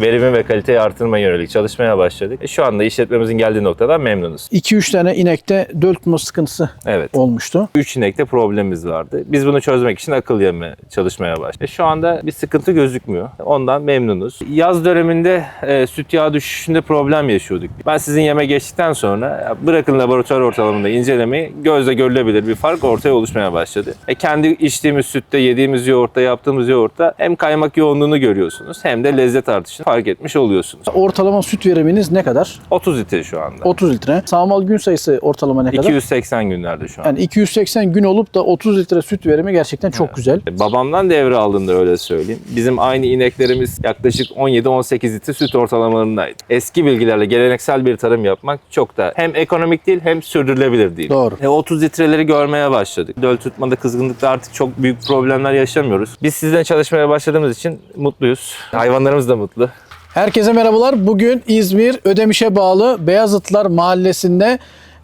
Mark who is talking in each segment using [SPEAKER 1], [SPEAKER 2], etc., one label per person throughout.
[SPEAKER 1] Verimi ve kaliteyi artırmaya yönelik çalışmaya başladık. E, Şu anda işletmemizin geldiği noktadan memnunuz.
[SPEAKER 2] 2-3 tane inekte döl tutma sıkıntısı
[SPEAKER 1] Evet.
[SPEAKER 2] olmuştu.
[SPEAKER 1] 3 inekte problemimiz vardı. Biz bunu çözmek için akıl yeme çalışmaya başladık. E, Şu anda bir sıkıntı gözükmüyor. Ondan memnunuz. Yaz döneminde e, süt yağı düşüşünde problem yaşıyorduk. Ben sizin yeme geçtikten sonra bırakın laboratuvar ortamında incelemeyi gözle görülebilir bir fark ortaya oluşmaya başladı. E, kendi içtiğimiz sütte, yediğimiz yoğurtta, yaptığımız yoğurtta hem kaymak yoğunluğunu görüyorsunuz hem de lezzet artışını fark etmiş oluyorsunuz.
[SPEAKER 2] Ortalama süt veriminiz ne kadar?
[SPEAKER 1] 30 litre şu anda.
[SPEAKER 2] 30 litre. Sağmal gün sayısı ortalama ne kadar?
[SPEAKER 1] 280 günlerde şu an.
[SPEAKER 2] Yani 280 gün olup da 30 litre süt verimi gerçekten çok güzel.
[SPEAKER 1] Babamdan devre aldığında öyle söyleyeyim. Bizim aynı ineklerimiz yaklaşık 17-18 litre süt ortalamalarındaydı. Eski bilgilerle geleneksel bir tarım yapmak çok da hem ekonomik değil hem sürdürülebilir değil.
[SPEAKER 2] Doğru.
[SPEAKER 1] E, 30 litreleri görmeye başladık. Döl tutmada, kızgınlıkta artık çok büyük problemler yaşamıyoruz. Biz sizden çalışmaya başladığımız için mutluyuz. Hayvanlarımız da mutlu.
[SPEAKER 2] Herkese merhabalar. Bugün İzmir Ödemiş'e bağlı Beyazıtlar Mahallesi'nde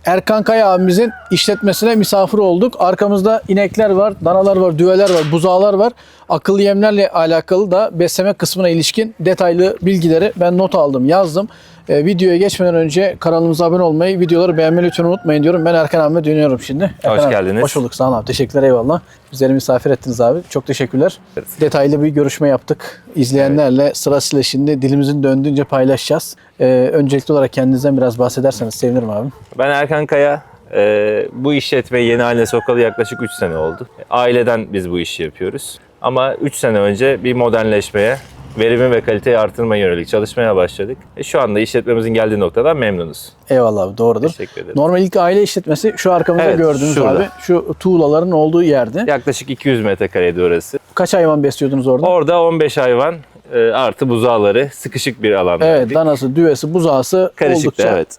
[SPEAKER 2] Erkan Kaya abimizin işletmesine misafir olduk. Arkamızda inekler var, danalar var, düveler var, buzağlar var. Akıllı yemlerle alakalı da besleme kısmına ilişkin detaylı bilgileri ben not aldım, yazdım. Ee, videoya geçmeden önce kanalımıza abone olmayı, videoları beğenmeyi lütfen unutmayın diyorum. Ben Erkan abime dönüyorum şimdi. Erkan abi,
[SPEAKER 1] geldiniz.
[SPEAKER 2] Hoş bulduk. Sağ olun abi. Teşekkürler eyvallah. Bizleri misafir ettiniz abi. Çok teşekkürler.
[SPEAKER 1] Evet.
[SPEAKER 2] Detaylı bir görüşme yaptık. İzleyenlerle sırasıyla şimdi dilimizin döndüğünce paylaşacağız. Ee, öncelikli olarak kendinizden biraz bahsederseniz sevinirim abi.
[SPEAKER 1] Ben Erkan Kaya. Ee, bu işletmeyi yeni haline sokalı yaklaşık 3 sene oldu. Aileden biz bu işi yapıyoruz. Ama 3 sene önce bir modernleşmeye, verimi ve kaliteyi artırmaya yönelik çalışmaya başladık. E, şu anda işletmemizin geldiği noktadan memnunuz.
[SPEAKER 2] Eyvallah abi doğrudur.
[SPEAKER 1] Teşekkür ederim.
[SPEAKER 2] Normal ilk aile işletmesi şu arkamızda
[SPEAKER 1] Evet,
[SPEAKER 2] gördüğünüz
[SPEAKER 1] şurada.
[SPEAKER 2] abi. Şu tuğlaların olduğu yerde.
[SPEAKER 1] Yaklaşık 200 metrekareydi orası.
[SPEAKER 2] Kaç hayvan besliyordunuz orada?
[SPEAKER 1] Orada 15 hayvan e, artı buzağları sıkışık bir alanda.
[SPEAKER 2] evet danası, düvesi, buzağısı
[SPEAKER 1] Karışıktı
[SPEAKER 2] oldukça
[SPEAKER 1] evet.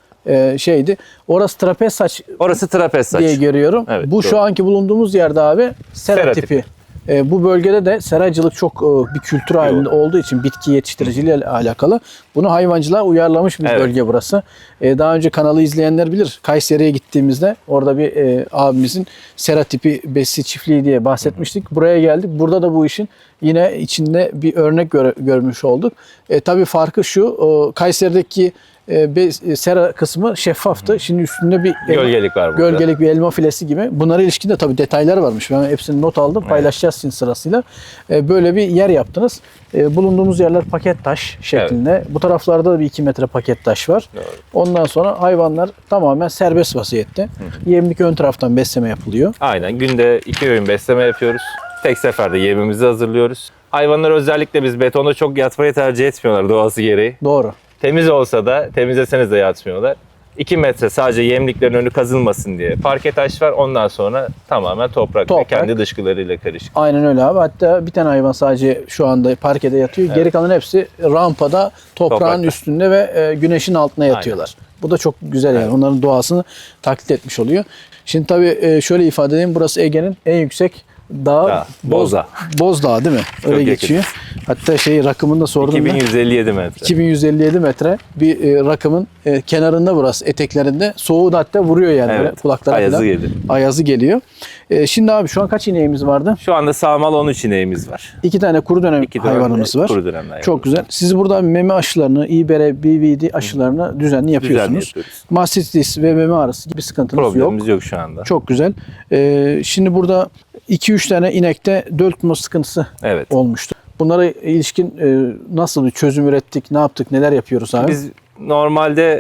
[SPEAKER 2] e, şeydi. Orası trapez saç
[SPEAKER 1] Orası trapez saç.
[SPEAKER 2] diye görüyorum.
[SPEAKER 1] Evet,
[SPEAKER 2] bu şu
[SPEAKER 1] doğru.
[SPEAKER 2] anki bulunduğumuz yerde abi sera,
[SPEAKER 1] Sera
[SPEAKER 2] tipi.
[SPEAKER 1] tipi.
[SPEAKER 2] E, bu bölgede de seracılık çok e, bir kültür halinde olduğu için bitki yetiştiriciliğiyle alakalı bunu hayvancılığa uyarlamış bir
[SPEAKER 1] Evet.
[SPEAKER 2] bölge burası. E, daha önce kanalı izleyenler bilir. Kayseri'ye gittiğimizde orada bir e, abimizin sera tipi besi çiftliği diye bahsetmiştik. Buraya geldik. Burada da bu işin yine içinde bir örnek göre- görmüş olduk. E, tabii farkı şu. o Kayseri'deki e, be- sera kısmı şeffaftı. Şimdi üstünde bir
[SPEAKER 1] Gölgelik var burada.
[SPEAKER 2] Gölgelik bir elma filesi gibi. Bunlara ilişkin de tabii detaylar varmış. Ben hepsini not aldım. Paylaşacağız sizin sırasıyla. Ee, böyle bir yer yaptınız. Ee, bulunduğumuz yerler paket taş şeklinde. Bu taraflarda da bir 2 metre paket taş var.
[SPEAKER 1] Doğru.
[SPEAKER 2] Ondan sonra hayvanlar tamamen serbest vaziyette. Yemlik ön taraftan besleme yapılıyor.
[SPEAKER 1] Aynen. Günde iki öğün besleme yapıyoruz. Tek seferde yemimizi hazırlıyoruz. Hayvanlar özellikle biz betona çok yatmayı tercih etmiyorlar doğası gereği.
[SPEAKER 2] Doğru.
[SPEAKER 1] Temiz olsa da temizleseniz de yatmıyorlar. 2 metre sadece yemliklerin önü kazılmasın diye parke taş var. Ondan sonra tamamen toprak, ve
[SPEAKER 2] Toprak.
[SPEAKER 1] kendi dışkılarıyla karışık.
[SPEAKER 2] Aynen öyle abi. Hatta bir tane hayvan sadece şu anda parkede yatıyor. Geri kalan hepsi rampada, toprağın
[SPEAKER 1] Toprakta.
[SPEAKER 2] üstünde ve e, güneşin altına yatıyorlar. Bu da çok güzel yani. Onların doğasını taklit etmiş oluyor. Şimdi tabii e, şöyle ifade edeyim. Burası Ege'nin en yüksek
[SPEAKER 1] Dağ,
[SPEAKER 2] Boz,
[SPEAKER 1] Bozdağ.
[SPEAKER 2] Bozdağ değil mi? Öyle
[SPEAKER 1] yakın.
[SPEAKER 2] geçiyor. Hatta şey rakımını da sordum ben.
[SPEAKER 1] 2157 metre.
[SPEAKER 2] 2157 metre bir e, rakımın e, kenarında burası eteklerinde. Soğuğu da hatta vuruyor yani böyle
[SPEAKER 1] Evet.
[SPEAKER 2] kulaklara
[SPEAKER 1] Ayazı
[SPEAKER 2] falan.
[SPEAKER 1] gelir.
[SPEAKER 2] Ayazı geliyor. E, şimdi abi şu an kaç ineğimiz vardı?
[SPEAKER 1] Şu anda sağmal 13 ineğimiz var.
[SPEAKER 2] İki tane kuru dönem
[SPEAKER 1] İki
[SPEAKER 2] hayvanımız var.
[SPEAKER 1] kuru hayvan.
[SPEAKER 2] Çok güzel. Siz burada meme aşılarını, İBR, BVD aşılarını düzenli yapıyorsunuz.
[SPEAKER 1] yapıyoruz.
[SPEAKER 2] Mastitis ve meme ağrısı gibi sıkıntınız yok.
[SPEAKER 1] Problemimiz yok. şu anda.
[SPEAKER 2] Çok güzel. Ee, şimdi burada 2-3 tane inekte döl tutma sıkıntısı
[SPEAKER 1] Evet.
[SPEAKER 2] olmuştu. Bunlara ilişkin e, nasıl bir çözüm ürettik, ne yaptık, neler yapıyoruz abi?
[SPEAKER 1] Biz normalde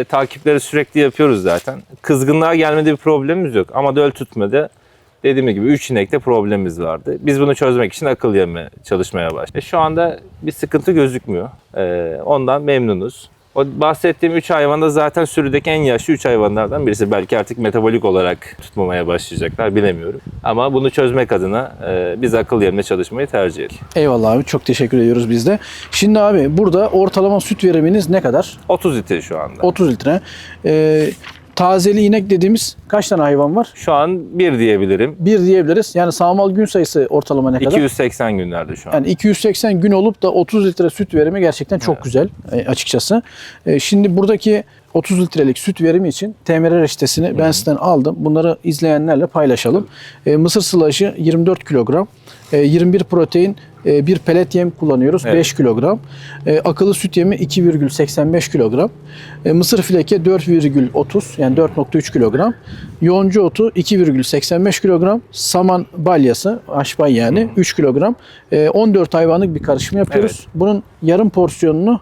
[SPEAKER 1] e, takipleri sürekli yapıyoruz zaten. Kızgınlığa gelmede bir problemimiz yok. Ama döl tutmada dediğim gibi 3 inekte problemimiz vardı. Biz bunu çözmek için akıl yeme çalışmaya başladık. Şu anda bir sıkıntı gözükmüyor. E, ondan memnunuz. O bahsettiğim 3 hayvan da zaten sürüdeki en yaşlı 3 hayvanlardan birisi. Belki artık metabolik olarak tutmamaya başlayacaklar bilemiyorum. Ama bunu çözmek adına e, biz akıl yerine çalışmayı tercih ettik.
[SPEAKER 2] Eyvallah abi çok teşekkür ediyoruz biz de. Şimdi abi burada ortalama süt veriminiz ne kadar?
[SPEAKER 1] 30 litre şu anda.
[SPEAKER 2] 30 litre. Ee, tazeli inek dediğimiz kaç tane hayvan var?
[SPEAKER 1] Şu an 1 diyebilirim.
[SPEAKER 2] Bir diyebiliriz. Yani sağmal gün sayısı ortalama ne kadar?
[SPEAKER 1] 280 günlerde şu an.
[SPEAKER 2] Yani 280 gün olup da 30 litre süt verimi gerçekten çok güzel e, açıkçası. E, şimdi buradaki 30 litrelik süt verimi için TMR reçetesini ben sizden aldım. Bunları izleyenlerle paylaşalım. E, mısır sılajı 24 kilogram, e, 21 protein, e, bir pelet yem kullanıyoruz.
[SPEAKER 1] Evet.
[SPEAKER 2] 5 kilogram. E, akıllı süt yemi 2,85 kilogram. E, mısır fileke 4,30 yani 4,3 kilogram. Yoğuncu otu 2,85 kilogram. Saman balyası, aşbay yani 3 kilogram. E, 14 hayvanlık bir karışım yapıyoruz. Bunun yarım porsiyonunu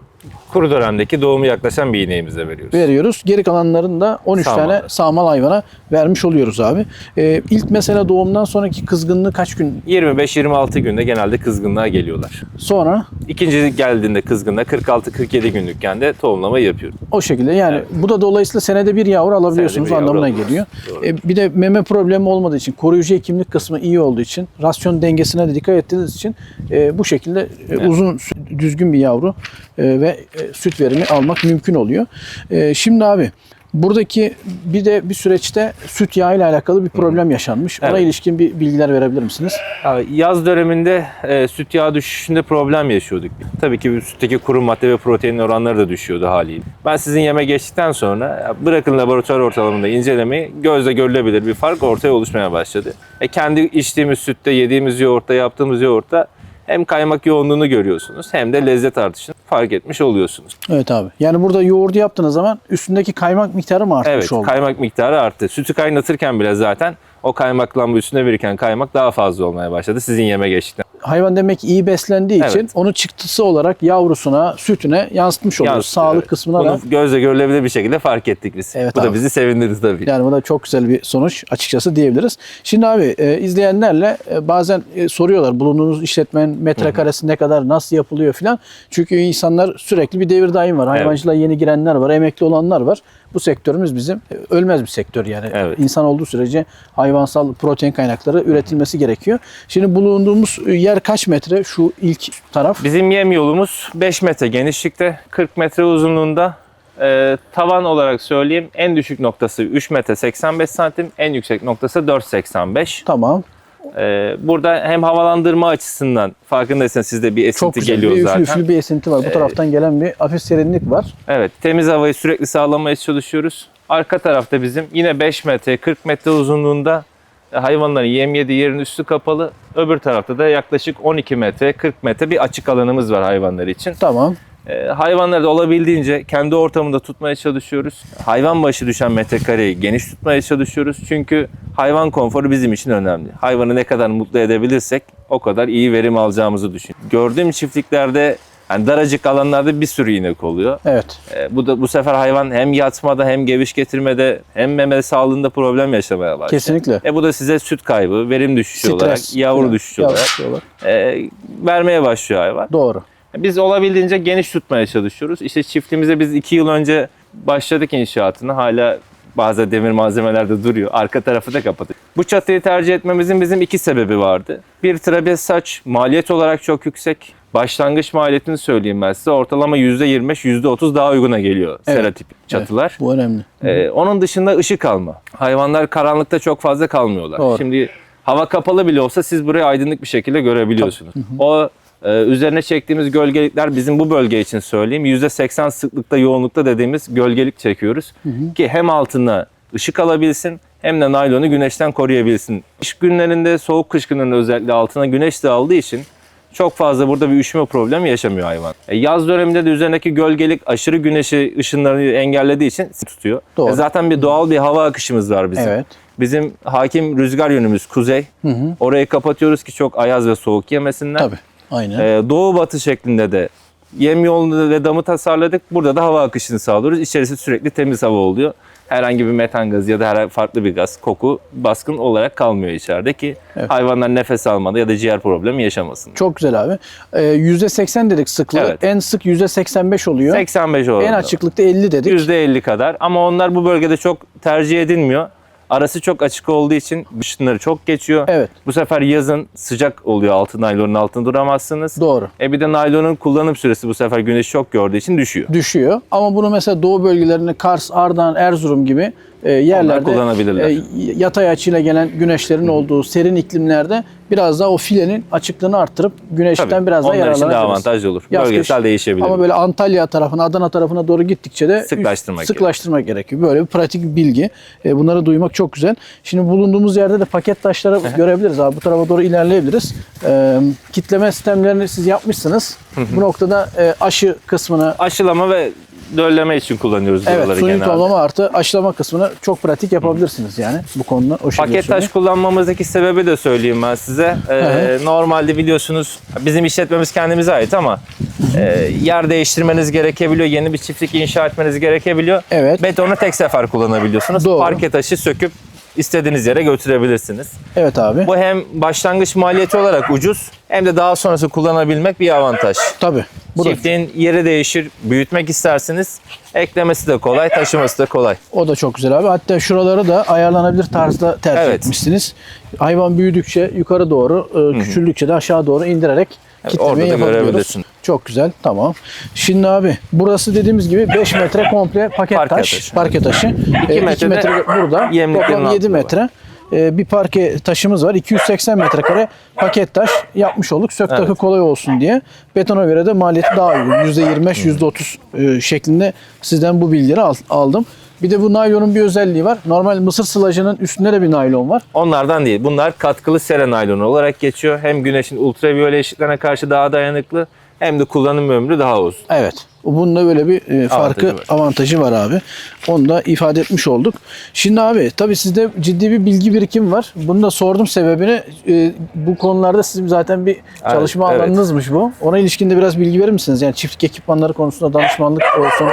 [SPEAKER 1] Kuru dönemdeki doğumu yaklaşan bir ineğimize veriyoruz.
[SPEAKER 2] veriyoruz. Geri kalanlarını da 13
[SPEAKER 1] Sağmal.
[SPEAKER 2] tane sağmal hayvana vermiş oluyoruz abi. Ee, ilk mesela doğumdan sonraki kızgınlığı kaç gün
[SPEAKER 1] 25-26 günde genelde kızgınlığa geliyorlar.
[SPEAKER 2] sonra
[SPEAKER 1] İkinci geldiğinde kızgınlığa 46-47 günlükken de tohumlamayı yapıyoruz.
[SPEAKER 2] o şekilde yani
[SPEAKER 1] Evet.
[SPEAKER 2] bu da dolayısıyla senede bir yavru alabiliyorsunuz
[SPEAKER 1] bir yavru
[SPEAKER 2] anlamına
[SPEAKER 1] alıyoruz.
[SPEAKER 2] geliyor.
[SPEAKER 1] Doğru.
[SPEAKER 2] Ee, bir de meme problemi olmadığı için koruyucu hekimlik kısmı iyi olduğu için rasyon dengesine de dikkat ettiğiniz için e, bu şekilde e, uzun sü- düzgün bir yavru e, ve süt verimi almak mümkün oluyor. E, şimdi abi Buradaki bir de bir süreçte süt yağı ile alakalı bir problem yaşanmış. Ona
[SPEAKER 1] Evet.
[SPEAKER 2] ilişkin bir bilgiler verebilir misiniz?
[SPEAKER 1] Abi Yaz döneminde e, süt yağı düşüşünde problem yaşıyorduk. Tabii ki sütteki kuru madde ve protein oranları da düşüyordu haliyle. Ben sizin yeme geçtikten sonra bırakın laboratuvar ortamında incelemeyi gözle görülebilir bir fark ortaya oluşmaya başladı. E, kendi içtiğimiz sütte, yediğimiz yoğurtta, yaptığımız yoğurtta hem kaymak yoğunluğunu görüyorsunuz hem de lezzet artışını fark etmiş oluyorsunuz.
[SPEAKER 2] Evet abi. Yani burada yoğurdu yaptığınız zaman üstündeki kaymak miktarı mı artmış
[SPEAKER 1] Evet,
[SPEAKER 2] oldu?
[SPEAKER 1] kaymak miktarı arttı. Sütü kaynatırken bile zaten o kaymakla bu üstüne biriken kaymak daha fazla olmaya başladı sizin yeme geçtikten.
[SPEAKER 2] Hayvan demek ki iyi beslendiği
[SPEAKER 1] Evet.
[SPEAKER 2] için onu çıktısı olarak yavrusuna, sütüne yansıtmış oluyoruz.
[SPEAKER 1] Yansıtıyor,
[SPEAKER 2] Sağlık
[SPEAKER 1] evet.
[SPEAKER 2] kısmına
[SPEAKER 1] Bunu
[SPEAKER 2] da.
[SPEAKER 1] gözle görülebilir bir şekilde fark ettik biz.
[SPEAKER 2] Evet
[SPEAKER 1] Bu
[SPEAKER 2] abi.
[SPEAKER 1] da bizi sevindirdi tabii.
[SPEAKER 2] Yani bu da çok güzel bir sonuç açıkçası diyebiliriz. Şimdi abi e, izleyenlerle e, bazen e, soruyorlar bulunduğunuz işletmenin metrekaresi ne kadar nasıl yapılıyor filan. Çünkü insanlar sürekli bir devir daim var. Hayvancılığa yeni girenler var, emekli olanlar var. Bu sektörümüz bizim e, ölmez bir sektör yani.
[SPEAKER 1] Evet.
[SPEAKER 2] İnsan olduğu sürece hayvansal protein kaynakları üretilmesi gerekiyor. Şimdi bulunduğumuz e, yer kaç metre şu ilk taraf?
[SPEAKER 1] Bizim yem yolumuz 5 metre genişlikte, 40 metre uzunluğunda. Ee, tavan olarak söyleyeyim en düşük noktası 3 metre 85 santim, en yüksek noktası 4.85.
[SPEAKER 2] Tamam.
[SPEAKER 1] Ee, burada hem havalandırma açısından farkındaysanız sizde bir
[SPEAKER 2] Çok
[SPEAKER 1] esinti
[SPEAKER 2] güzel.
[SPEAKER 1] geliyor
[SPEAKER 2] bir
[SPEAKER 1] zaten.
[SPEAKER 2] üflü bir esinti var. Bu taraftan gelen bir hafif serinlik var.
[SPEAKER 1] Evet, temiz havayı sürekli sağlamaya çalışıyoruz. Arka tarafta bizim yine 5 metre, 40 metre uzunluğunda hayvanların yem yediği yerin üstü kapalı. Öbür tarafta da yaklaşık 12 metre, 40 metre bir açık alanımız var hayvanlar için.
[SPEAKER 2] Tamam.
[SPEAKER 1] E, hayvanları da olabildiğince kendi ortamında tutmaya çalışıyoruz. Hayvan başı düşen metrekareyi geniş tutmaya çalışıyoruz. Çünkü hayvan konforu bizim için önemli. Hayvanı ne kadar mutlu edebilirsek o kadar iyi verim alacağımızı düşün. Gördüğüm çiftliklerde yani daracık alanlarda bir sürü inek oluyor.
[SPEAKER 2] Evet.
[SPEAKER 1] E, bu da bu sefer hayvan hem yatmada hem geviş getirmede hem meme sağlığında problem yaşamaya başlıyor.
[SPEAKER 2] Kesinlikle.
[SPEAKER 1] E bu da size süt kaybı, verim düşüşü
[SPEAKER 2] Stres.
[SPEAKER 1] olarak, yavru düşüşü
[SPEAKER 2] Yavru
[SPEAKER 1] olarak
[SPEAKER 2] olarak.
[SPEAKER 1] e, vermeye başlıyor hayvan.
[SPEAKER 2] Doğru.
[SPEAKER 1] Biz olabildiğince geniş tutmaya çalışıyoruz. İşte çiftliğimize biz iki yıl önce başladık inşaatını. Hala bazı demir malzemeler de duruyor. Arka tarafı da kapattık. Bu çatıyı tercih etmemizin bizim iki sebebi vardı. Bir trapez saç maliyet olarak çok yüksek. Başlangıç maliyetini söyleyeyim ben size. Ortalama %25, %30 daha uyguna geliyor
[SPEAKER 2] Evet.
[SPEAKER 1] seratip çatılar.
[SPEAKER 2] Bu önemli.
[SPEAKER 1] Ee, onun dışında ışık alma. Hayvanlar karanlıkta çok fazla kalmıyorlar.
[SPEAKER 2] Doğru.
[SPEAKER 1] Şimdi hava kapalı bile olsa siz burayı aydınlık bir şekilde görebiliyorsunuz. O e, üzerine çektiğimiz gölgelikler bizim bu bölge için söyleyeyim %80 sıklıkta yoğunlukta dediğimiz gölgelik çekiyoruz. Ki hem altına ışık alabilsin hem de naylonu güneşten koruyabilsin. Kış günlerinde soğuk kış günlerinde özellikle altına güneş de aldığı için çok fazla burada bir üşüme problemi yaşamıyor hayvan. E, yaz döneminde de üzerindeki gölgelik aşırı güneşi ışınlarını engellediği için tutuyor.
[SPEAKER 2] Doğru.
[SPEAKER 1] E, zaten bir doğal bir hava akışımız var bizim.
[SPEAKER 2] Evet.
[SPEAKER 1] Bizim hakim rüzgar yönümüz kuzey. Orayı kapatıyoruz ki çok ayaz ve soğuk yemesinler.
[SPEAKER 2] Tabii. Aynen.
[SPEAKER 1] E, doğu batı şeklinde de yem yolunu ve damı tasarladık. Burada da hava akışını sağlıyoruz. İçerisi sürekli temiz hava oluyor. Herhangi bir metan gazı ya da herhangi farklı bir gaz, koku baskın olarak kalmıyor içeride ki
[SPEAKER 2] Evet.
[SPEAKER 1] hayvanlar nefes almada ya da ciğer problemi yaşamasın.
[SPEAKER 2] Çok güzel abi. Ee, %80 dedik sıklığı.
[SPEAKER 1] Evet.
[SPEAKER 2] En sık %85 oluyor.
[SPEAKER 1] 85 oranında.
[SPEAKER 2] En açıklıkta 50 dedik.
[SPEAKER 1] %50 kadar ama onlar bu bölgede çok tercih edilmiyor. Arası çok açık olduğu için ışınları çok geçiyor.
[SPEAKER 2] Evet.
[SPEAKER 1] Bu sefer yazın sıcak oluyor altı naylonun altında duramazsınız.
[SPEAKER 2] Doğru.
[SPEAKER 1] E bir de naylonun kullanım süresi bu sefer güneş çok gördüğü için düşüyor.
[SPEAKER 2] Düşüyor. Ama bunu mesela doğu bölgelerinde Kars, Ardahan, Erzurum gibi e, yerlerde
[SPEAKER 1] kullanabilirler.
[SPEAKER 2] e, yatay açıyla gelen güneşlerin olduğu serin iklimlerde biraz daha o filenin açıklığını arttırıp güneşten
[SPEAKER 1] Tabii,
[SPEAKER 2] biraz daha
[SPEAKER 1] onlar için daha
[SPEAKER 2] yararlanabiliriz.
[SPEAKER 1] avantajlı olur.
[SPEAKER 2] Yaz, kış.
[SPEAKER 1] Bölgesel değişebilir.
[SPEAKER 2] Ama böyle Antalya tarafına, Adana tarafına doğru gittikçe de
[SPEAKER 1] Sıklaştırmak
[SPEAKER 2] sıklaştırmak gerekiyor. Böyle bir pratik bir bilgi. E, bunları duymak çok güzel. Şimdi bulunduğumuz yerde de paket taşları görebiliriz abi. Bu tarafa doğru ilerleyebiliriz. E, kitleme sistemlerini siz yapmışsınız. Bu noktada e, aşı kısmını
[SPEAKER 1] Aşılama ve dölleme için kullanıyoruz
[SPEAKER 2] Evet,
[SPEAKER 1] buraları
[SPEAKER 2] suni
[SPEAKER 1] genelde.
[SPEAKER 2] toplama artı aşılama kısmını çok pratik yapabilirsiniz yani bu konuda o
[SPEAKER 1] Paket taş kullanmamızdaki sebebi de söyleyeyim ben size. Ee, normalde biliyorsunuz bizim işletmemiz kendimize ait ama e, yer değiştirmeniz gerekebiliyor. Yeni bir çiftlik inşa etmeniz gerekebiliyor.
[SPEAKER 2] Evet.
[SPEAKER 1] Betonu tek sefer kullanabiliyorsunuz.
[SPEAKER 2] Doğru.
[SPEAKER 1] Parke taşı söküp istediğiniz yere götürebilirsiniz.
[SPEAKER 2] Evet abi.
[SPEAKER 1] Bu hem başlangıç maliyeti olarak ucuz hem de daha sonrası kullanabilmek bir avantaj.
[SPEAKER 2] Tabii. Bu da,
[SPEAKER 1] Çiftliğin yeri değişir, büyütmek isterseniz eklemesi de kolay, taşıması da kolay.
[SPEAKER 2] o da çok güzel abi. Hatta şuraları da ayarlanabilir tarzda tercih
[SPEAKER 1] Evet.
[SPEAKER 2] etmişsiniz. Hayvan büyüdükçe yukarı doğru, e, küçüldükçe de aşağı doğru indirerek kitlemeyi
[SPEAKER 1] da
[SPEAKER 2] yapabiliyoruz. Çok güzel. Tamam. Şimdi abi burası dediğimiz gibi 5 metre komple paket
[SPEAKER 1] Parke
[SPEAKER 2] taş.
[SPEAKER 1] taşı.
[SPEAKER 2] Parke taşı. 2
[SPEAKER 1] metre de
[SPEAKER 2] metre burada. Toplam 7
[SPEAKER 1] altında var.
[SPEAKER 2] Metre. E, bir parke taşımız var. 280 metrekare paket taş yapmış olduk. Sök takı
[SPEAKER 1] Evet.
[SPEAKER 2] kolay olsun diye. Betona göre de maliyeti daha uygun. %25, %30 e, şeklinde sizden bu bilgileri al- aldım. Bir de bu naylonun bir özelliği var. Normal mısır sılacının üstünde de bir naylon var.
[SPEAKER 1] Onlardan değil. Bunlar katkılı sera naylonu olarak geçiyor. Hem güneşin ultraviyole ışıklarına karşı daha dayanıklı hem de kullanım ömrü daha uzun.
[SPEAKER 2] Evet. Bunun da böyle bir e, farkı,
[SPEAKER 1] Avantajı var.
[SPEAKER 2] avantajı var abi. Onu da ifade etmiş olduk. Şimdi abi tabii sizde ciddi bir bilgi birikim var. Bunu da sordum sebebini. E, bu konularda sizin zaten bir çalışma
[SPEAKER 1] evet.
[SPEAKER 2] alanınızmış bu. Ona ilişkin de biraz bilgi verir misiniz? Yani çiftlik ekipmanları konusunda danışmanlık olsun,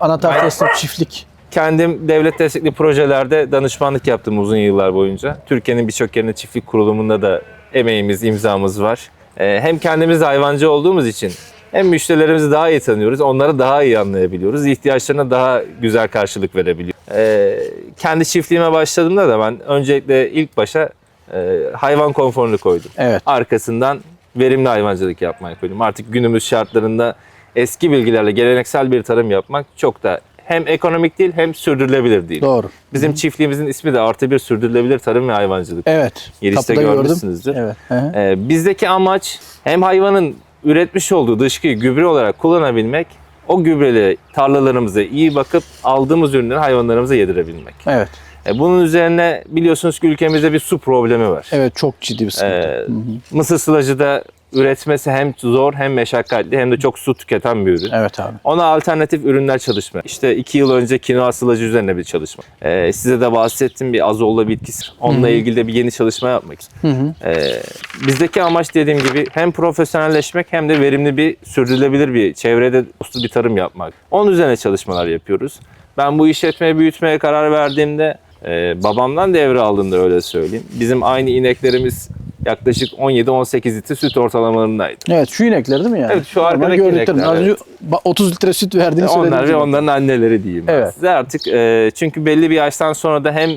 [SPEAKER 2] anahtar teslim çiftlik.
[SPEAKER 1] Kendim devlet destekli projelerde danışmanlık yaptım uzun yıllar boyunca. Türkiye'nin birçok yerinde çiftlik kurulumunda da emeğimiz, imzamız var. Ee, Hem kendimiz hayvancı olduğumuz için hem müşterilerimizi daha iyi tanıyoruz, onları daha iyi anlayabiliyoruz, ihtiyaçlarına daha güzel karşılık verebiliyoruz. Ee, kendi çiftliğime başladığımda da ben öncelikle ilk başa e, hayvan konforunu koydum.
[SPEAKER 2] Evet.
[SPEAKER 1] Arkasından verimli hayvancılık yapmayı koydum. Artık günümüz şartlarında eski bilgilerle geleneksel bir tarım yapmak çok da hem ekonomik değil hem sürdürülebilir değil.
[SPEAKER 2] Doğru.
[SPEAKER 1] Bizim çiftliğimizin ismi de artı bir sürdürülebilir tarım ve hayvancılık.
[SPEAKER 2] Evet.
[SPEAKER 1] Girişte görmüşsünüzdür.
[SPEAKER 2] Evet. Hı hı.
[SPEAKER 1] Ee, bizdeki amaç hem hayvanın üretmiş olduğu dışkıyı gübre olarak kullanabilmek, o gübreli tarlalarımıza iyi bakıp aldığımız ürünleri hayvanlarımıza yedirebilmek.
[SPEAKER 2] Evet.
[SPEAKER 1] E, bunun üzerine biliyorsunuz ki ülkemizde bir su problemi var.
[SPEAKER 2] Evet çok ciddi bir sıkıntı.
[SPEAKER 1] Ee, mısır sılacı da üretmesi hem zor hem meşakkatli hem de çok su tüketen bir ürün.
[SPEAKER 2] Evet abi.
[SPEAKER 1] Ona alternatif ürünler çalışma. İşte iki yıl önce kinoa sılacı üzerine bir çalışma. Ee, size de bahsettim bir azolla bitkisi. Onunla ilgili de bir yeni çalışma yapmak istiyorum. Ee, bizdeki amaç dediğim gibi hem profesyonelleşmek hem de verimli bir sürdürülebilir bir çevrede dostu bir tarım yapmak. Onun üzerine çalışmalar yapıyoruz. Ben bu işletmeyi büyütmeye karar verdiğimde e, babamdan devre aldığımda öyle söyleyeyim. Bizim aynı ineklerimiz yaklaşık 17-18 litre süt ortalamalarındaydı.
[SPEAKER 2] Evet şu inekler değil mi yani?
[SPEAKER 1] Evet, şu arkadaki inekler, evet.
[SPEAKER 2] ba- 30 litre süt verdiğini söylediniz.
[SPEAKER 1] Onlar ve onların anneleri diyeyim.
[SPEAKER 2] Evet.
[SPEAKER 1] Size artık e, çünkü belli bir yaştan sonra da hem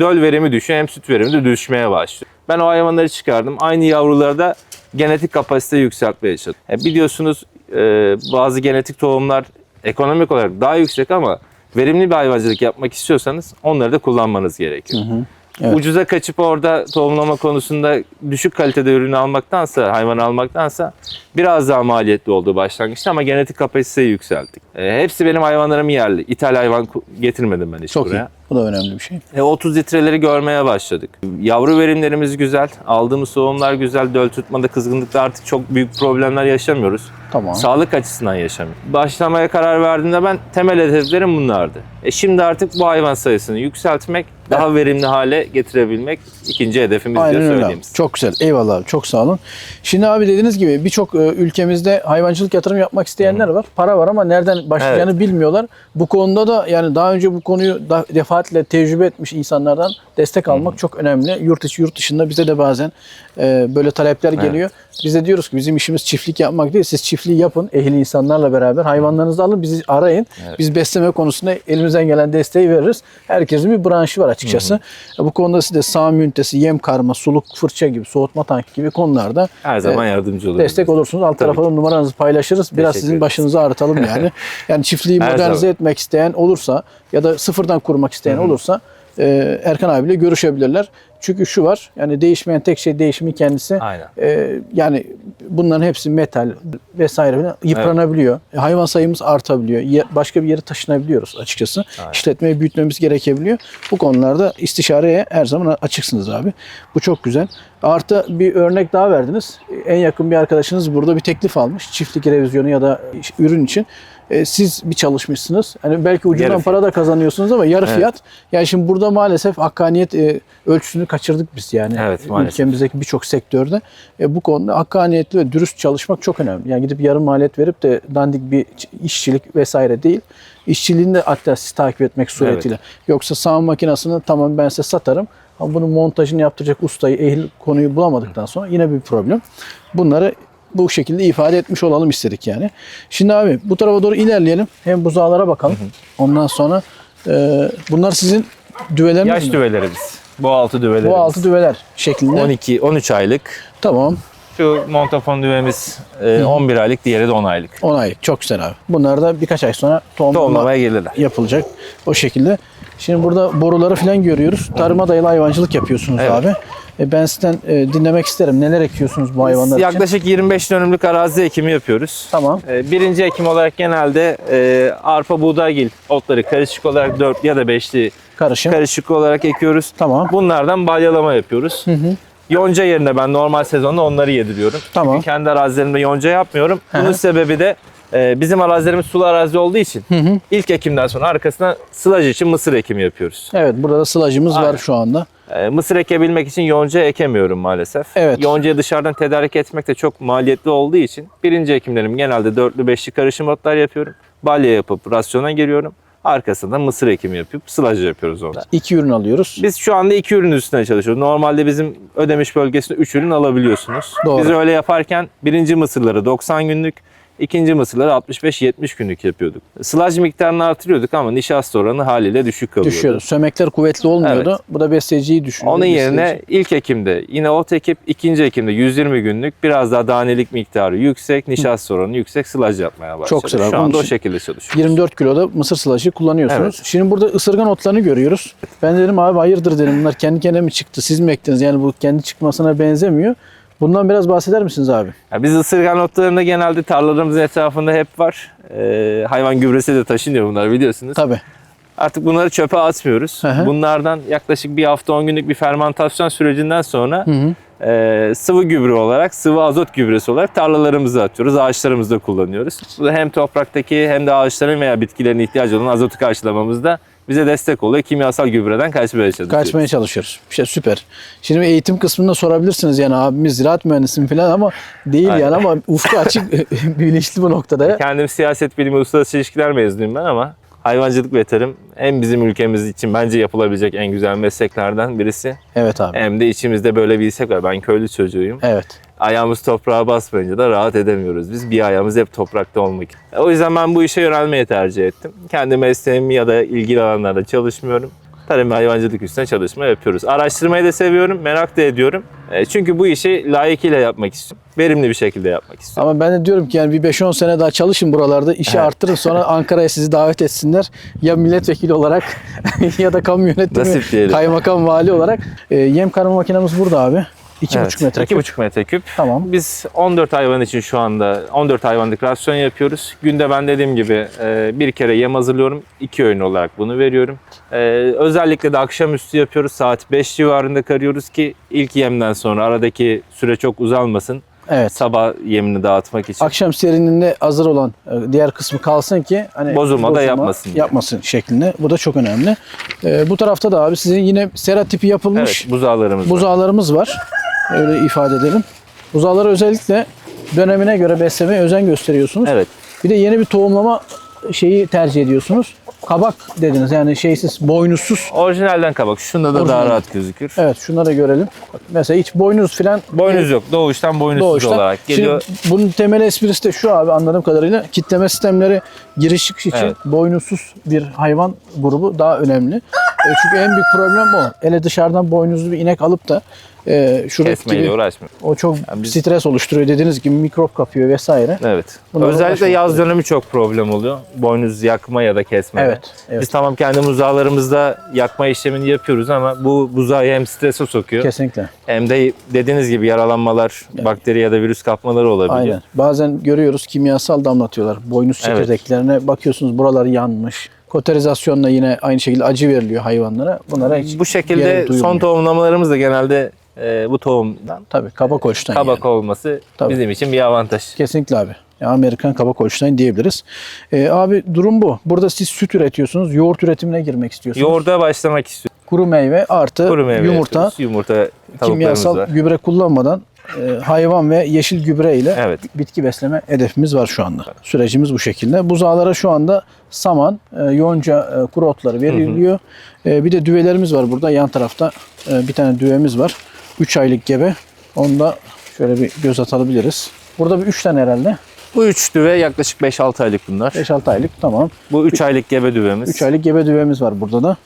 [SPEAKER 1] döl verimi düşüyor hem süt verimi de düşmeye başlıyor. Ben o hayvanları çıkardım. Aynı yavrularda genetik kapasiteyi yükseltmeye çalıştım. E, biliyorsunuz e, bazı genetik tohumlar ekonomik olarak daha yüksek ama verimli bir hayvancılık yapmak istiyorsanız onları da kullanmanız gerekiyor.
[SPEAKER 2] Evet.
[SPEAKER 1] Ucuza kaçıp orada tohumlama konusunda düşük kalitede ürünü almaktansa, hayvan almaktansa biraz daha maliyetli oldu başlangıçta ama genetik kapasiteyi yükselttik. E, hepsi benim hayvanlarım yerli. İthal hayvan getirmedim ben hiç
[SPEAKER 2] Çok
[SPEAKER 1] buraya.
[SPEAKER 2] iyi. Bu da önemli bir şey.
[SPEAKER 1] E, 30 litreleri görmeye başladık. Yavru verimlerimiz güzel. Aldığımız tohumlar güzel. Döl tutmada, kızgınlıkta artık çok büyük problemler yaşamıyoruz.
[SPEAKER 2] Tamam.
[SPEAKER 1] Sağlık açısından yaşamıyoruz. Başlamaya karar verdiğimde ben temel hedeflerim bunlardı. E şimdi artık bu hayvan sayısını yükseltmek, daha verimli hale getirebilmek ikinci hedefimiz
[SPEAKER 2] Aynen
[SPEAKER 1] diye
[SPEAKER 2] öyle.
[SPEAKER 1] söyleyeyim size.
[SPEAKER 2] Çok güzel. Eyvallah. Çok sağ olun. Şimdi abi dediğiniz gibi birçok e, ülkemizde hayvancılık yatırım yapmak isteyenler var. Para var ama nereden başlayacağını bilmiyorlar. Bu konuda da yani daha önce bu konuyu da, defaatle tecrübe etmiş insanlardan destek almak çok önemli. Yurt içi yurt dışında bize de bazen e, böyle talepler geliyor. Biz de diyoruz ki bizim işimiz çiftlik yapmak değil. Siz çiftliği yapın ehli insanlarla beraber. Hayvanlarınızı alın bizi arayın. Biz besleme konusunda elimizden gelen desteği veririz. Herkesin bir branşı var açıkçası. E, Bu konuda size sağım ünitesi, yem karma, suluk, fırça gibi, soğutma tankı gibi konularda
[SPEAKER 1] Her zaman yardımcı oluruz.
[SPEAKER 2] destek olursunuz. Alt tarafa numaranızı paylaşırız. Biraz
[SPEAKER 1] Teşekkür
[SPEAKER 2] sizin
[SPEAKER 1] ederiz.
[SPEAKER 2] başınızı ağrıtalım yani. Yani çiftliği
[SPEAKER 1] Her
[SPEAKER 2] modernize
[SPEAKER 1] zaman.
[SPEAKER 2] etmek isteyen olursa ya da sıfırdan kurmak isteyen olursa e, Erkan abiyle görüşebilirler. Çünkü şu var yani değişmeyen tek şey değişimin kendisi.
[SPEAKER 1] Aynen.
[SPEAKER 2] E, yani bunların hepsi metal vesaire falan yıpranabiliyor. E, hayvan sayımız artabiliyor. Ye- Başka bir yere taşınabiliyoruz açıkçası. İşletmeyi büyütmemiz gerekebiliyor. Bu konularda istişareye her zaman açıksınız abi. Bu çok güzel. Artı bir örnek daha verdiniz. En yakın bir arkadaşınız burada bir teklif almış. Çiftlik revizyonu ya da iş- ürün için. E, siz bir çalışmışsınız. Hani belki ucundan
[SPEAKER 1] Yarı
[SPEAKER 2] para da kazanıyorsunuz ama yarı
[SPEAKER 1] Evet.
[SPEAKER 2] fiyat. Yani şimdi burada maalesef hakkaniyet e, ölçüsünü kaçırdık biz yani.
[SPEAKER 1] Evet, maalesef.
[SPEAKER 2] Ülkemizdeki birçok sektörde. E, bu konuda hakkaniyetli ve dürüst çalışmak çok önemli. Yani gidip yarım maliyet verip de dandik bir işçilik vesaire değil. İşçiliğini de hatta siz takip etmek suretiyle. Yoksa sağım makinesini tamam ben size satarım. Ama bunun montajını yaptıracak ustayı, ehil konuyu bulamadıktan sonra yine bir problem. Bunları bu şekilde ifade etmiş olalım istedik yani. Şimdi abi bu tarafa doğru ilerleyelim. Hem buzağlara bakalım. Ondan sonra e, bunlar sizin düveleriniz
[SPEAKER 1] Yaş
[SPEAKER 2] mi?
[SPEAKER 1] düvelerimiz. Bu altı düvelerimiz.
[SPEAKER 2] Bu altı düveler şeklinde.
[SPEAKER 1] 12 13 aylık.
[SPEAKER 2] Tamam.
[SPEAKER 1] Şu montafon düvemiz e, 11 aylık, diğeri de 10 aylık.
[SPEAKER 2] 10 ay. Çok güzel abi. Bunlar da birkaç ay sonra tohumlama
[SPEAKER 1] Tohumlamaya gelirler.
[SPEAKER 2] yapılacak. O şekilde. Şimdi burada boruları falan görüyoruz. Tarıma dayalı hayvancılık yapıyorsunuz
[SPEAKER 1] Evet.
[SPEAKER 2] abi. E, ben sizden e, dinlemek isterim. Neler ekiyorsunuz bu hayvanlar için?
[SPEAKER 1] Yaklaşık 25 dönümlük arazi ekimi yapıyoruz.
[SPEAKER 2] Tamam.
[SPEAKER 1] E, Birinci ekim olarak genelde arpa buğdaygil otları karışık olarak 4 ya da 5'li
[SPEAKER 2] Karışım.
[SPEAKER 1] karışık olarak ekiyoruz.
[SPEAKER 2] Tamam.
[SPEAKER 1] Bunlardan balyalama yapıyoruz. Yonca yerine ben normal sezonda onları yediriyorum.
[SPEAKER 2] Tamam.
[SPEAKER 1] Çünkü kendi arazilerimde yonca yapmıyorum. Bunun
[SPEAKER 2] hı.
[SPEAKER 1] sebebi de bizim arazilerimiz sulu arazi olduğu için ilk ekimden sonra arkasına sılaj için mısır ekimi yapıyoruz.
[SPEAKER 2] Evet burada da sılacımız var
[SPEAKER 1] Aynen.
[SPEAKER 2] şu anda.
[SPEAKER 1] E, mısır ekebilmek için yonca ekemiyorum maalesef.
[SPEAKER 2] Evet.
[SPEAKER 1] Yoncayı dışarıdan tedarik etmek de çok maliyetli olduğu için birinci ekimlerim genelde dörtlü beşli karışım otlar yapıyorum. Balya yapıp rasyona giriyorum. Arkasında mısır ekimi yapıp sılaj yapıyoruz orada.
[SPEAKER 2] İki ürün alıyoruz.
[SPEAKER 1] Biz şu anda iki ürün üstüne çalışıyoruz. Normalde bizim ödemiş bölgesinde üç ürün alabiliyorsunuz.
[SPEAKER 2] Doğru.
[SPEAKER 1] Biz öyle yaparken birinci mısırları 90 günlük, ikinci mısırları 65-70 günlük yapıyorduk. Sılaj miktarını artırıyorduk ama nişasta oranı haliyle düşük kalıyordu.
[SPEAKER 2] Düşüyordu. Sömekler kuvvetli olmuyordu.
[SPEAKER 1] Evet.
[SPEAKER 2] Bu da besleyiciyi düşürüyor.
[SPEAKER 1] Onun yerine
[SPEAKER 2] Besleyici.
[SPEAKER 1] ilk ekimde yine ot ekip, ikinci ekimde 120 günlük biraz daha danelik miktarı yüksek, nişasta oranı yüksek sılaj yapmaya başladık.
[SPEAKER 2] Çok güzel.
[SPEAKER 1] Şu anda o şekilde çalışıyoruz.
[SPEAKER 2] 24 kiloda mısır sılajı kullanıyorsunuz.
[SPEAKER 1] Evet.
[SPEAKER 2] Şimdi burada ısırgan otlarını görüyoruz. Ben dedim abi hayırdır dedim bunlar kendi kendine mi çıktı siz mi ektiniz? Yani bu kendi çıkmasına benzemiyor. Bundan biraz bahseder misiniz abi?
[SPEAKER 1] Ya biz ısırgan otlarında genelde tarlalarımızın etrafında hep var. Ee, hayvan gübresi de taşınıyor bunlar biliyorsunuz.
[SPEAKER 2] Tabii.
[SPEAKER 1] Artık bunları çöpe atmıyoruz.
[SPEAKER 2] Hı hı.
[SPEAKER 1] Bunlardan yaklaşık bir hafta 10 günlük bir fermantasyon sürecinden sonra e, sıvı gübre olarak, sıvı azot gübresi olarak tarlalarımıza atıyoruz. Ağaçlarımızda kullanıyoruz. Bu da hem topraktaki hem de ağaçların veya bitkilerin ihtiyacı olan azotu karşılamamızda bize destek oluyor. Kimyasal gübreden kaçmaya çalışıyoruz.
[SPEAKER 2] Kaçmaya çalışıyoruz. İşte süper. Şimdi eğitim kısmında sorabilirsiniz yani abimiz ziraat mühendisi mi falan ama değil
[SPEAKER 1] Aynen.
[SPEAKER 2] yani ama ufku açık bilinçli bu noktada.
[SPEAKER 1] Kendim siyaset bilimi uluslararası ilişkiler mezunuyum ben ama hayvancılık ve tarım hem bizim ülkemiz için bence yapılabilecek en güzel mesleklerden birisi.
[SPEAKER 2] Evet abi.
[SPEAKER 1] Hem de içimizde böyle bir istek var. Ben köylü çocuğuyum.
[SPEAKER 2] Evet.
[SPEAKER 1] Ayağımız toprağa basmayınca da rahat edemiyoruz. Biz bir ayağımız hep toprakta olmak. O yüzden ben bu işe yönelmeyi tercih ettim. Kendi mesleğim ya da ilgili alanlarda çalışmıyorum. Tarım ve hayvancılık üstüne çalışma yapıyoruz. Araştırmayı da seviyorum, merak da ediyorum. E, Çünkü bu işi layıkıyla yapmak istiyorum. Verimli bir şekilde yapmak istiyorum.
[SPEAKER 2] Ama ben de diyorum ki yani bir 5-10 sene daha çalışın buralarda, işi
[SPEAKER 1] Evet.
[SPEAKER 2] arttırın sonra Ankara'ya sizi davet etsinler. Ya milletvekili olarak ya da kamu yönetimi, kaymakam vali olarak. Ee, yem karma makinamız burada abi. 2,5
[SPEAKER 1] Evet,
[SPEAKER 2] metre.
[SPEAKER 1] 2,5 metreküp.
[SPEAKER 2] Tamam.
[SPEAKER 1] Biz 14 hayvan için şu anda 14 hayvanlık rasyon yapıyoruz. Günde ben dediğim gibi e, bir kere yem hazırlıyorum. iki öğün olarak bunu veriyorum. E, özellikle de akşamüstü yapıyoruz. Saat 5 civarında karıyoruz ki ilk yemden sonra aradaki süre çok uzalmasın.
[SPEAKER 2] Evet.
[SPEAKER 1] Sabah yemini dağıtmak için.
[SPEAKER 2] Akşam serinliğinde hazır olan e, diğer kısmı kalsın ki hani
[SPEAKER 1] Bozulma da yapmasın diye.
[SPEAKER 2] Yapmasın şeklinde. Bu da çok önemli. Ee, bu tarafta da abi sizin yine sera tipi yapılmış
[SPEAKER 1] Evet, buzağlarımız var.
[SPEAKER 2] buzağlarımız var. Öyle ifade edelim. Buzağları özellikle dönemine göre beslemeye özen gösteriyorsunuz.
[SPEAKER 1] Evet.
[SPEAKER 2] Bir de yeni bir tohumlama şeyi tercih ediyorsunuz. Kabak dediniz yani şeysiz, boynuzsuz.
[SPEAKER 1] Orijinalden kabak. Şunda da daha
[SPEAKER 2] Orijinal.
[SPEAKER 1] rahat gözükür.
[SPEAKER 2] Evet şunları da görelim. Mesela hiç boynuz filan
[SPEAKER 1] Boynuz yok. Doğuştan boynuzsuz
[SPEAKER 2] doğuşta.
[SPEAKER 1] olarak geliyor.
[SPEAKER 2] Şimdi bunun temel esprisi de şu abi anladığım kadarıyla kitleme sistemleri giriş çıkış için
[SPEAKER 1] Evet.
[SPEAKER 2] boynuzsuz bir hayvan grubu daha önemli. E, çünkü en büyük problem bu. Ele dışarıdan boynuzlu bir inek alıp da e,
[SPEAKER 1] Kesmeyle
[SPEAKER 2] gibi,
[SPEAKER 1] uğraşmıyor.
[SPEAKER 2] o çok
[SPEAKER 1] Yani biz-
[SPEAKER 2] stres oluşturuyor dediğiniz gibi mikrop kapıyor vesaire.
[SPEAKER 1] Evet.
[SPEAKER 2] Bunlara
[SPEAKER 1] Özellikle
[SPEAKER 2] uğraşmak
[SPEAKER 1] yaz dönemi çok problem oluyor. Boynuz yakma ya da kesme.
[SPEAKER 2] Evet, evet.
[SPEAKER 1] Biz tamam kendi buzağlarımızda yakma işlemini yapıyoruz ama bu buzağı hem strese sokuyor
[SPEAKER 2] Kesinlikle.
[SPEAKER 1] hem de dediğiniz gibi yaralanmalar, bakteri ya da virüs kapmaları olabiliyor.
[SPEAKER 2] Aynen. Bazen görüyoruz kimyasal damlatıyorlar. Boynuz
[SPEAKER 1] Evet.
[SPEAKER 2] çekirdeklerine bakıyorsunuz buraları yanmış. Koterizasyonla yine aynı şekilde acı veriliyor hayvanlara. Bunlara hiç
[SPEAKER 1] Bu şekilde
[SPEAKER 2] gerek duyulmuyor.
[SPEAKER 1] son tohumlamalarımız da genelde e, bu tohumdan
[SPEAKER 2] Tabii kabak Holstein
[SPEAKER 1] kabak
[SPEAKER 2] yani.
[SPEAKER 1] olması
[SPEAKER 2] Tabii.
[SPEAKER 1] bizim için bir avantaj.
[SPEAKER 2] Kesinlikle abi. Ya Amerikan kabak Holstein diyebiliriz. Ee, abi durum bu. Burada siz süt üretiyorsunuz. Yoğurt üretimine girmek istiyorsunuz.
[SPEAKER 1] Yoğurda başlamak istiyoruz.
[SPEAKER 2] Kuru meyve artı
[SPEAKER 1] Kuru meyve
[SPEAKER 2] yumurta.
[SPEAKER 1] yapıyoruz. Yumurta tavuklarımız
[SPEAKER 2] Kimyasal
[SPEAKER 1] var.
[SPEAKER 2] gübre kullanmadan e, hayvan ve yeşil gübre ile
[SPEAKER 1] Evet.
[SPEAKER 2] bitki besleme hedefimiz var şu anda. Sürecimiz bu şekilde. Buzağlara şu anda saman, e, yonca, e, kuru otları veriliyor. E, bir de düvelerimiz var burada. Yan tarafta e, bir tane düvemiz var. 3 aylık gebe. Onu da şöyle bir göz atabiliriz. Burada bir 3 tane herhalde.
[SPEAKER 1] Bu üç düve yaklaşık 5-6 aylık bunlar.
[SPEAKER 2] 5-6 aylık tamam.
[SPEAKER 1] Bu 3 aylık gebe düvemiz.
[SPEAKER 2] 3 aylık gebe düvemiz var burada da.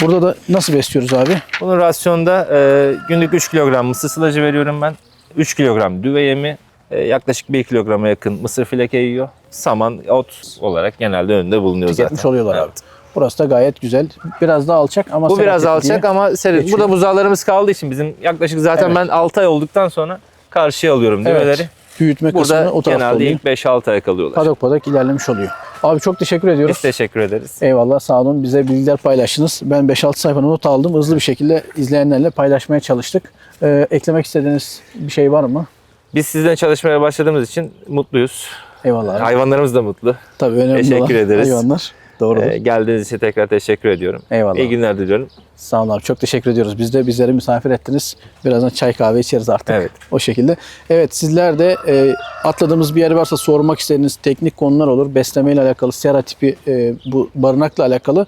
[SPEAKER 2] Burada da nasıl besliyoruz abi?
[SPEAKER 1] Bunun rasyonda e, günlük 3 kilogram mısır silajı veriyorum ben. 3 kilogram düve yemi, e, yaklaşık 1 kilograma yakın mısır fileke yiyor. Saman, ot olarak genelde önünde bulunuyor zaten.
[SPEAKER 2] Tüketmiş oluyorlar
[SPEAKER 1] Evet.
[SPEAKER 2] abi. Burası da gayet güzel. Biraz daha alçak ama
[SPEAKER 1] Bu biraz alçak ama serin.
[SPEAKER 2] geçiyor.
[SPEAKER 1] Burada buzağlarımız kaldığı için bizim yaklaşık zaten
[SPEAKER 2] Evet.
[SPEAKER 1] ben 6 ay olduktan sonra karşıya alıyorum düveleri.
[SPEAKER 2] Evet. Büyütme
[SPEAKER 1] Burada
[SPEAKER 2] o tarafta
[SPEAKER 1] genelde
[SPEAKER 2] oluyor.
[SPEAKER 1] ilk 5-6 ay kalıyorlar.
[SPEAKER 2] Padak padak ilerlemiş oluyor. Abi çok teşekkür ediyoruz.
[SPEAKER 1] Biz teşekkür ederiz.
[SPEAKER 2] Eyvallah sağ olun. Bize bilgiler paylaştınız. Ben 5-6 sayfa not aldım. Hızlı bir şekilde izleyenlerle paylaşmaya çalıştık. Ee, eklemek istediğiniz bir şey var mı?
[SPEAKER 1] Biz sizden çalışmaya başladığımız için mutluyuz.
[SPEAKER 2] Eyvallah.
[SPEAKER 1] Hayvanlarımız da mutlu.
[SPEAKER 2] Tabii önemli
[SPEAKER 1] Teşekkür
[SPEAKER 2] olan
[SPEAKER 1] ederiz.
[SPEAKER 2] hayvanlar. Doğrudur.
[SPEAKER 1] Ee, geldiğiniz için tekrar teşekkür ediyorum.
[SPEAKER 2] Eyvallah.
[SPEAKER 1] İyi günler diliyorum.
[SPEAKER 2] Sağ olun abi. Çok teşekkür ediyoruz. Biz de bizleri misafir ettiniz. Birazdan çay kahve içeriz artık.
[SPEAKER 1] Evet.
[SPEAKER 2] O şekilde. Evet sizler de e, atladığımız bir yer varsa sormak istediğiniz teknik konular olur. Besleme ile alakalı, sera tipi e, bu barınakla alakalı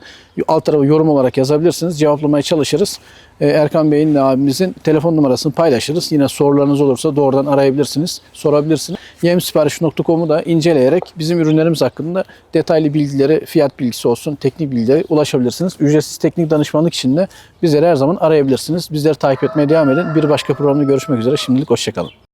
[SPEAKER 2] alt tarafa yorum olarak yazabilirsiniz. Cevaplamaya çalışırız. E, Erkan Bey'in ve abimizin telefon numarasını paylaşırız. Yine sorularınız olursa doğrudan arayabilirsiniz, sorabilirsiniz. Yemsipariş.com'u da inceleyerek bizim ürünlerimiz hakkında detaylı bilgileri, fiyat bilgisi olsun, teknik bilgileri ulaşabilirsiniz. Ücretsiz teknik danışmanlık için de bizleri her zaman arayabilirsiniz. Bizleri takip etmeye devam edin. Bir başka programda görüşmek üzere. Şimdilik hoşçakalın.